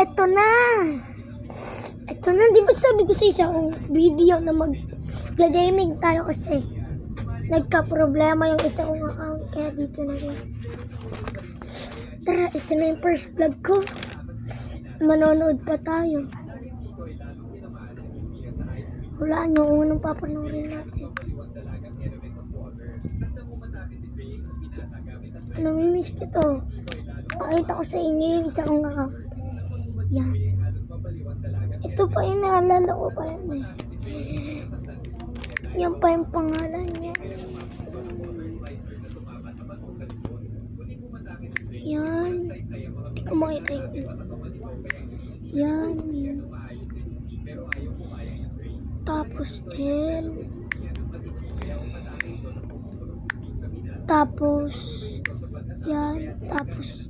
Eto na. Eto na, di ba sabi ko sa isang video na mag gaming tayo kasi nagka-problema yung isa kong account kaya dito na rin. Tara, ito na yung first vlog ko. Manonood pa tayo. Hulaan yung unang papanoorin natin. Namimiss ko to. Pakita ko sa inyo yung isa kong account. Yan. Ito pa yung naalala ko pa yun eh. Yan pa yung pangalan niya. Yan. Hindi ko makita yun. Yan. Tapos L. Tapos yan. Tapos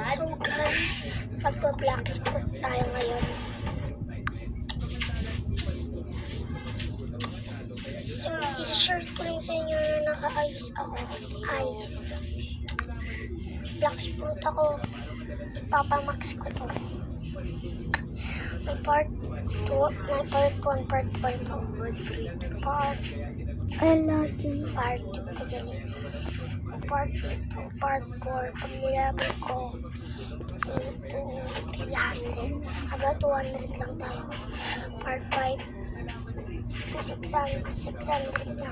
So guys, magpa-black spot tayo ngayon. So, isi-share ko rin sa inyo na naka-ice ako. Ice. Black spot ako. Ipapamax ko to. May part 2, may part 1, part 1 to. Part, ay natin. Part 2 ko. Part 2, part 4. Pag nilabot ko, 300. Haba 200 lang tayo. Part 5, to 600, 600 na.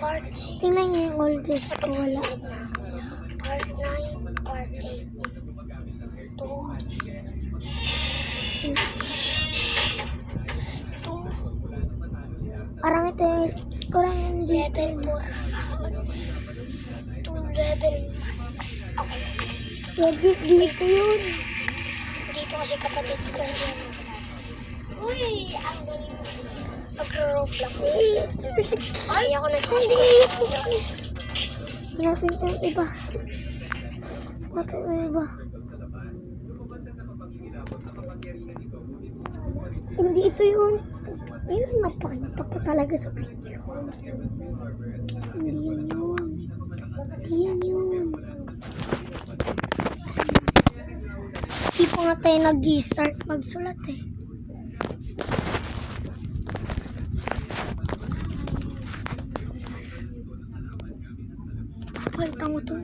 Part 6. Tingnan niyo yung oldest ko wala. Part 9, part 8. 2. Parang ito yung kurang yung 4. 2 level max. Pwede dito yun. Dito kasi kapatid ko yan. Uy, ang galing. Magro-roblox. Ay, ako nag-roblox. Hanapin ko yung iba. Hanapin ko yung iba. Hindi ito yun. Ayun, napakita pa talaga sa video. Hindi yan yun. Hindi yan yun. Hindi pa nga tayo nag-start magsulat eh. Palitan ko to.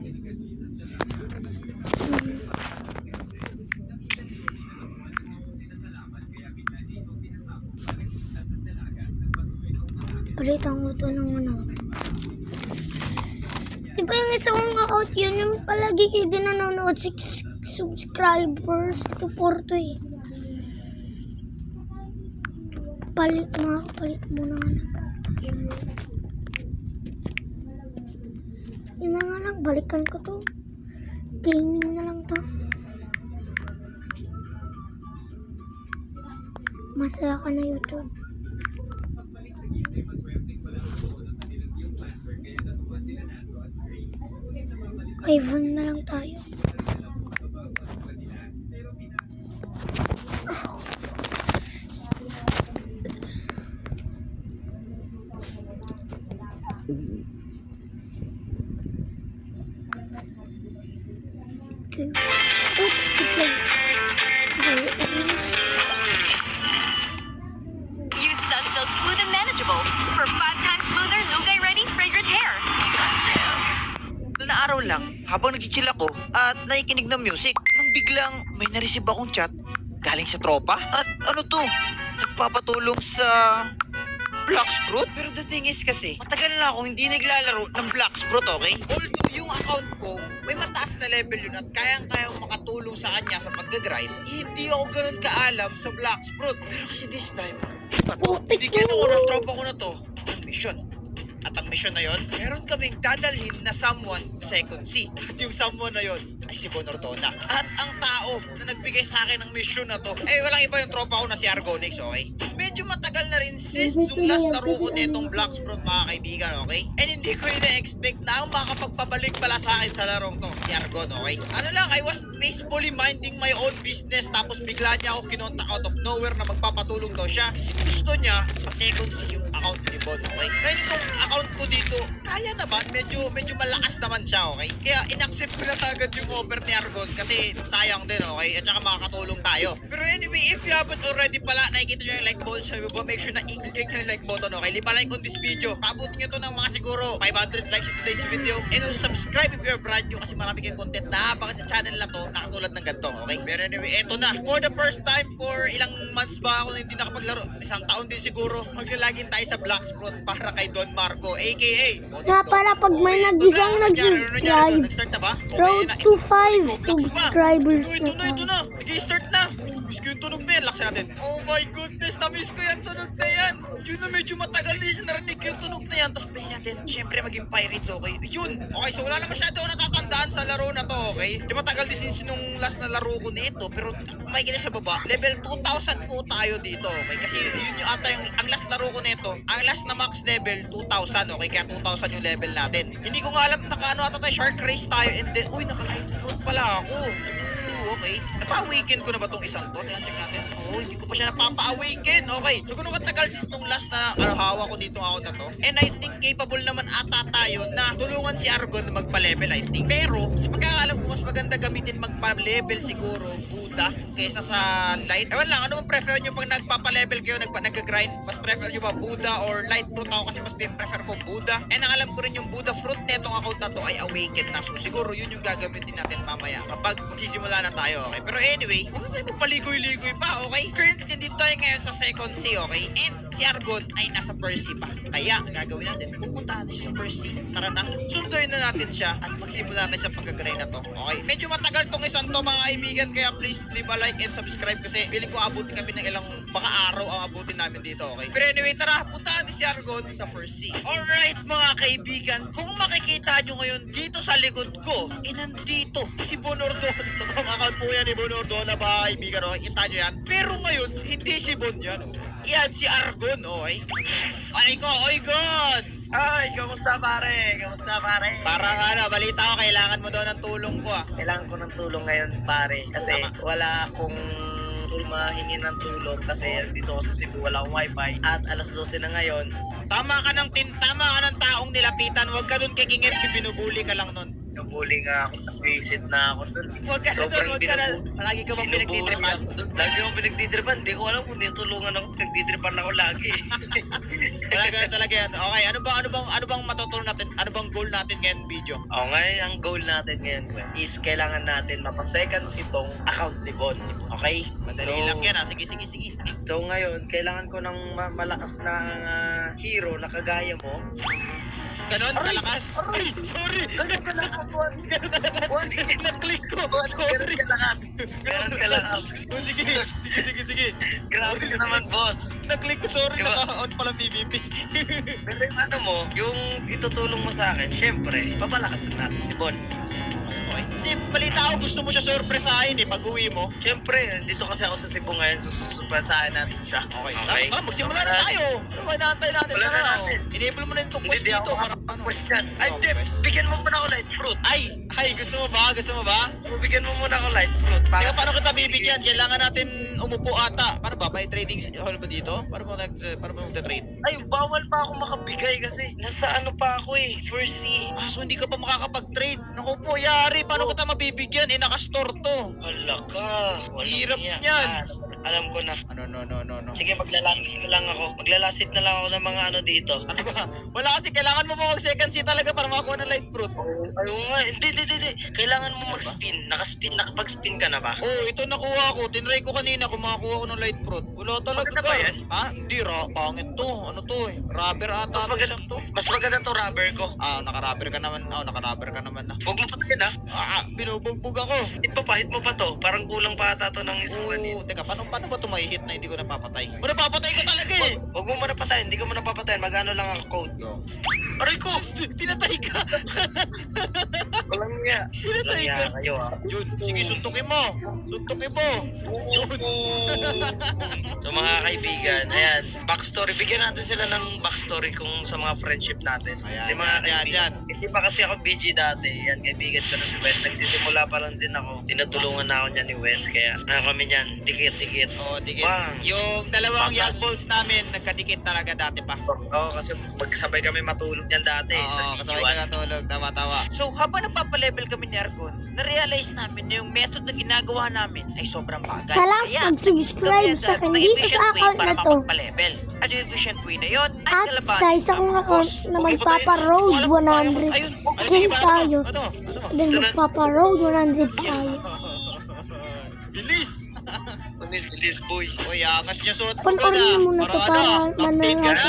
Palagi kayo din nanonood, 6 subscribers. Ito, Porto eh. Palit, mga palit muna nga na. Yun na nga lang, balikan ko to. Gaming na lang to. Masaya ka na YouTube. iPhone na lang tayo. Okay. Let's habang nag-chill ako at nakikinig ng music, nang biglang may nareceive akong chat galing sa tropa. At ano to, nagpapatulong sa Black Sprout? Pero the thing is kasi, matagal na ako hindi naglalaro ng Black Sprout, okay? Although yung account ko, may mataas na level yun at kayang-kayang makatulong sa kanya sa pag-grind, hindi ako ganun kaalam sa Black Sprout. Pero kasi this time. Putik Bigyan ako ng tropa ko na to ng mission. At ang mission na yon, meron kaming dadalhin na someone second C. At yung someone na yon ay si Bon Ordona. At ang tao na nagbigay sa akin ng mission na to, eh walang iba yung tropa ko na si Argonix, okay? Medyo matagal na rin since yung last laro ko nitong Blacksprot mga kaibigan, okay? And hindi ko ina-expect na makapagpabalik pala sa akin sa larong to, si Argon, okay? Ano lang, I was peacefully minding my own business tapos bigla niya ako kinontak out of nowhere na magpapatulong daw siya. Kasi gusto niya, pa-second si yung account ni Bon, okay? Ngayon itong account ko dito, kaya naman, medyo, medyo malakas naman siya, okay? Kaya in-accept ko na agad yung offer ni Argon kasi sayang din, okay? At saka makakatulong tayo. Pero anyway, if you haven't already pala, nakikita nyo yung like button sa baba, make sure na i-click yung like button, okay? Leave a like on this video. Pabutin nyo to ng mga siguro 500 likes in today's video. And also subscribe if you're brand new kasi marami kayong content na baka sa channel na to na katulad ng ganito, okay? Pero anyway, eto na. For the first time, for ilang months ba ako na hindi nakapaglaro? Isang taon din siguro. Maglalagin tayo sa Blacksprot para kay Don Marco, aka Nga pala, pag may nag-isang nag-subscribe, Nag-start na ba? road to na- 5 Roblox pa. subscribers Ito, ito na na, ito na. Nag-start na. Miss ko yung tunog na yan. Laksan natin. Oh my goodness, na-miss ko yung tunog na yan. Yun na medyo matagal na yung narinig ko yung tunog na yan. Tapos play natin. Siyempre maging pirates, okay? Yun. Okay, so wala na masyado natatandaan sa laro na to, okay? Di matagal din since nung last na laro ko nito. Pero kung makikita sa baba, level 2,000 po tayo dito, okay? Kasi yun yung ata yung, ang last laro ko nito. Ang last na max level, 2,000, okay? Kaya 2,000 yung level natin. Hindi ko nga alam, naka ano ata tayo, shark race tayo. And then, uy, naka-light pala ako. Okay. Napa-awaken ko na ba tong isang to? Tingnan natin. Oh, hindi ko pa siya napapa-awaken. Okay. So, kung katagal since nung last na ano, hawak ko dito ako na to. And I think capable naman ata tayo na tulungan si Argon na magpa-level, I think. Pero, sa pagkakalam ko, mas maganda gamitin magpa-level siguro, Buddha, kaysa sa light. Ewan lang, ano bang prefer nyo pag nagpapa-level kayo, nagpa nag-grind? Mas prefer nyo ba Buddha or light fruit ako kasi mas prefer ko Buddha. And ang alam ko rin yung Buddha fruit netong account na to ay awakened na. So, siguro yun yung gagamitin natin mamaya kapag magsisimula na tayo, okay? Pero anyway, huwag na tayo magpaligoy-ligoy pa, okay? Currently, dito tayo ngayon sa second C, okay? And si Argon ay nasa C pa. Kaya, ang gagawin natin, pupunta natin sa C. Tara na, sunduin na natin siya at magsimula natin sa pag-grind na to, okay? Medyo matagal tong isang to, mga kaibigan, kaya please leave a like and subscribe kasi feeling ko abutin kami ng ilang baka araw ang abutin namin dito, okay? Pero anyway, tara, punta natin si Argon sa C. Alright, mga kaibigan, kung makikita nyo ngayon dito sa likod ko, inandito si Bonordo. Totoong account po yan ni Bonordo na mga kaibigan, okay? Kita nyo yan. Pero ngayon, hindi si Bon yan, oh. Yan, si Argon, okay? Aray ko, oy, Gon! Ay, kamusta pare? Kamusta pare? Parang ano, balita ko, kailangan mo daw ng tulong ko, ah. Kailangan ko ng tulong ngayon pare kasi Tama. wala akong mahingi ng tulong kasi dito ako sa Cebu wala akong wifi at alas 12 na ngayon Tama ka ng tin, tama ka ng taong nilapitan. Huwag ka dun kikingip, binubuli ka lang nun. Nabuli nga ako visit na ako dun Huwag ka na dun, huwag ka na. Lagi ka bang pinagtitripan? Lagi ako pinagtitripan. Hindi ko alam kung tinutulungan ako. Pinagtitripan ako lagi. Wala ganun talaga yan. Okay, ano bang, ano bang, ano bang matutunan natin? Ano bang goal natin ngayon video? o ngayon, ang goal natin ngayon is kailangan natin mapasecond si tong account ni Bon. Okay? Madali So, lang yan ah. Sige, sige, sige. So ngayon, kailangan ko ng ma- malakas na ah, hero na kagaya mo. Ganon, Aray! kalakas. Ay, sorry. Ganun ka lang Juan. Ganon kalakas. Na-click ko. Sorry. ka lang Ganun ka lang Oh, sige, sige, sige, sige. Grabe ka naman, boss. Na-click ko, sorry. Diba? Naka-on pala PVP. Pero yung ano mo, yung itutulong mo sa akin, syempre, papalakas natin si Bon. Okay. Kasi balita ko, gusto mo siya sorpresahin eh, pag uwi mo. Syempre, dito kasi ako sa Cebu ngayon, sususupasahan natin siya. Okay. Tara, tara, magsimula na tayo. Ano ba inaantay natin? Wala na Tara, natin. oh. Enable mo na yung Hindi, quest di dito. ako Para, ano? makapag-question. Ay, Oh, Jeff, quest. bigyan mo muna ako light fruit. Ay, ay, gusto mo ba? Gusto mo ba? Bigyan mo muna ako light fruit. Teka, paano kita bibigyan? Kailangan natin umupo ata. Paano ba? May trading hall ba dito? Paano ba, nag, paano ba magta-trade? Ay, bawal pa ako makabigay kasi nasa ano pa ako eh, first E. Ah, so hindi ka pa makakapag-trade. Naku po, yari. Paano kita mabibigyan? Eh, nakastore to. Wala ka. Walang Hirap iya. niyan. Ah, alam ko na. Ano, no, no, no, no. Sige, maglalasit na lang ako. Maglalasit na lang ako ng mga ano dito. Ano ba? Wala kasi kailangan mo mag second seat talaga para makakuha ng light fruit. Ayaw nga. Hindi, hindi, hindi. Kailangan mo mag-spin. Nakaspin, nakapag-spin ka na ba? Oh, ito nakuha ko. Tinry ko kanina kung makakuha ko ng light fruit. Wala talaga. Maganda ba yan? Ha? Hindi, ra. Pangit to. Ano to eh? Rubber ata Mas maganda, to. mas maganda to rubber ko. Ah, naka-rubber ka naman. Oh, naka-rubber ka naman na. Huwag mo patayin ha. Ah, binubugbog ako. Hit mo pa, hit mo pa to. Parang kulang pa ata to ng isang Oo, teka, paano paano ba ito hit na hindi ko napapatay? O napapatay ko talaga eh! Huwag mo muna patayin, hindi ko muna papatayin. Mag-ano lang ako code. Go. Aray ko! Pinatay ka! Nga. Pinatay ka! kayo ah. Yun, sige, suntukin mo! Suntukin mo! Yun! so mga kaibigan, ayan, backstory. Bigyan natin sila ng backstory kung sa mga friendship natin. Ayan, Kasi mga ayan, ayan, kaibigan, hindi pa kasi ako BG dati. Yan, kaibigan ko na si Wes. Nagsisimula pa lang din ako. Tinutulungan na ako niya ni Wes. Kaya ano kami niyan, dikit-dikit. Oo, dikit. Bang. Yung dalawang young balls namin, nagkadikit talaga dati pa. Oo, kasi magsabay kami matulog niyan dati. Oo, sa kasabay G1. ka natulog, tawa-tawa. So, habang napapalevel kami ni Argon, na-realize namin na yung method na ginagawa namin ay sobrang bagay. Kailangan Kaya, mag-subscribe sa akin dito sa account na to. Para At yung efficient way na yun, ay At sa isa kong account na magpapa-road Wala pa tayo. 100. Ayun, ayun, Game sige, ba? tayo. Ano? Ano? Then magpapa-road 100 tayo. Bilis! Bilis, bilis, boy. Uy, angas niya suot mo Panoorin na. mo muna to Para ano? Update ka na?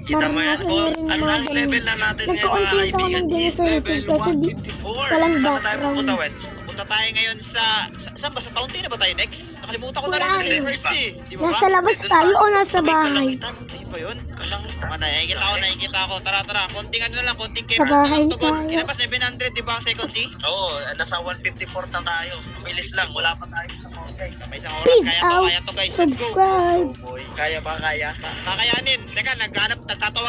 Kita mo yan? Maranasan na rin Ano mga ang ganun. level na natin ngayon mga Nagka-content ako kaibigan? ganyan sa YouTube kasi di, 54. walang Saan na tayo background. pupunta, Wets? Punta tayo ngayon sa... sa saan ba? Sa fountain na ba tayo next? Nakalimutan ko na rin Wala eh. Silver Sea. Di ba nasa ba? labas tayo o nasa bahay. Ayun ba yun? Kalangitan. Mga nakikita ko, nakikita ko. Tara, tara. Konting ano na lang, konting Sa camera na bahay tayo. Ilan ba? 700, di ba? Second sea? Oo, nasa 154 na tayo. Bilis lang, wala pa tayo sa. May isang oras. Peace Kaya out. kaya to guys. Let's go. Subscribe. Boy, kaya ba kaya? Kakayanin. Teka, naghanap, nagtatawag